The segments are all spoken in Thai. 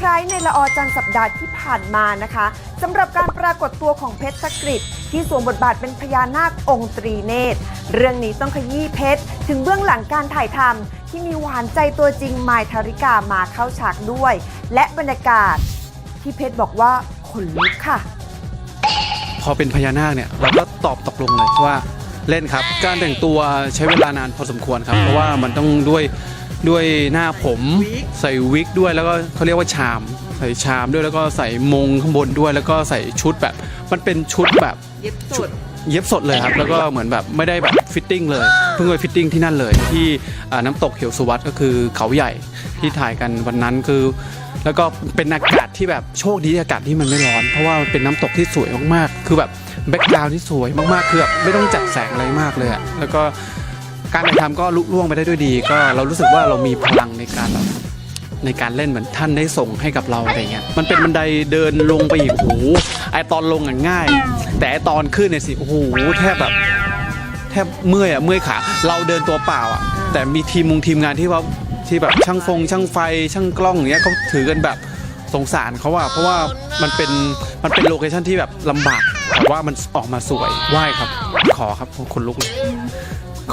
คละออจันทร์สัปดาห์ที่ผ่านมานะคะสำหรับการปรากฏตัวของเพชรสกฤตที่สวมบทบาทเป็นพญานาคองค์ตรีเนตร เรื่องนี้ต้องขยี้เพชร ถึงเบื้องหลังการถ่ายทำที่มีหวานใจตัวจริงมายทาริกามาเข้าฉากด้วย และบรรยากาศ ที่เพชรบอกว่าขนลุกค่ะ พอเป็นพญานาคเนี่ยเราก็ตอบตกลงเลยว่าเล่นครับ การแต่งตัวใช้เวลานานพอสมควรครับ เพราะว่ามันต้องด้วย ด้วยหน้าผมใส่วิกด้วยแล้วก็เขาเรียกว่าชาม ใส่ชามด้วยแล้วก็ใส่มงข้างบนด้วย แล้วก็ใส่ชุดแบบ มันเป็นชุดแบบเย็บสดเย็บสดเลยครับ แล้วก็เหมือนแบบไม่ได้แบบฟิตติ้งเลย เพิ่งไปฟิตติ้งที่นั่นเลย ที่อ่าน้ำตกเขียวสุวัตก็คือเขาใหญ่ที่ถ่ายกันวันนั้นคือ แล้วก็เป็นอากาศที่แบบโชคดีที่อากาศที่มันไม่ร้อน เพราะว่ามันเป็นน้ำตกที่สวยมากๆ คือแบบแบ็กกราวด์ที่สวยมากๆคือแบบไม่ต้องจัดแสงอะไรมากเลยอะแล้วก็ การถ่ายทำก็ลุล่วงไปได้ด้วยดี ก็เรารู้สึกว่าเรามีพลังในการแบบในการเล่นเหมือนท่านได้ส่งให้กับเราอะไรเงี้ย มันเป็นบันไดเดินลงไปอีกโอ้โหไอตอนลงอะง่าย แต่ไอตอนขึ้นเนี่ยสิโอ้โหแทบแบบแทบเมื่อยอะเมื่อยขาเราเดินตัวเปล่าอะ แต่มีทีมมงทีมงานที่ว่าที่แบบช่างฟง ช่างไฟ ช่างกล้องเงี้ยเขาถือกันแบบสงสารเขาว่าเพราะว่ามันเป็นมันเป็นโลเคชั่นที่แบบลำบากแต่ว่ามันออกมาสวยไหว้ครับ ขอครับคนลุกเลย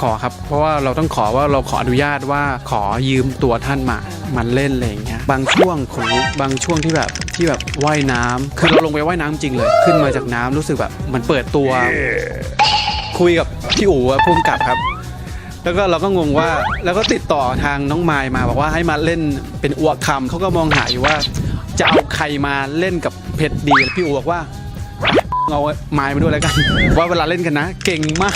ขอครับ เพราะว่าเราต้องขอว่าเราขออนุญาตว่าขอยืมตัวท่านมามันเล่นอะไรอย่างเงี้ยบางช่วงขนลุกบางช่วงที่แบบที่แบบว่ายน้ำคือเราลงไปว่ายน้ำจริงเลย ขึ้นมาจากน้ำรู้สึกแบบมันเปิดตัว คุยกับพี่อู๋พุ่มกับครับแล้วก็เราก็งงว่าแล้วก็ติดต่อทางน้องไมายมาบอกว่าให้มาเล่นเป็นอัวคำเขาก็มองหาอยู่ว่า จะเอาใครมาเล่นกับเพชรดีพี่อู๋บอกว่า เอาไมายมาด้วยแล้วกัน ว่าเวลาเล่นกันนะ เก่งมาก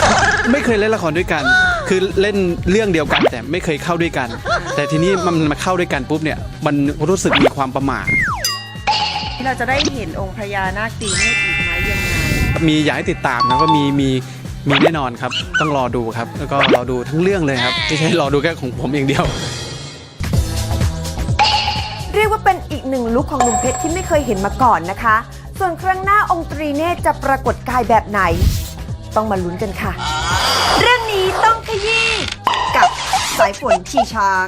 ไม่เคยเล่นละครด้วยกัน คือเล่นเรื่องเดียวกันแต่ไม่เคยเข้าด้วยกัน แต่ทีนี้มันมาเข้าด้วยกันปุ๊บเนี่ย มันรู้สึกมีความประหม่าที่เราจะได้เห็นองค์พญานาคตีเนตรอีกไหมยังไง มีอยากให้ติดตามนะก็มีมีมีแน่นอนครับ ต้องรอดูครับ แล้วก็รอดูทั้งเรื่องเลยครับ ไม่ใช่รอดูแค่ของผมเองเดียว เรียกว่าเป็นอีกหนึ่งลุคของหนุ่มเพชรที่ไม่เคยเห็นมาก่อนนะคะ ส่วนครั้งหน้าองค์ตรีเนตรจะปรากฏกายแบบไหน ต้องมาลุ้นกันค่ะ เรื่องนี้ต้องขยี้กับสายฝนขี่ช้าง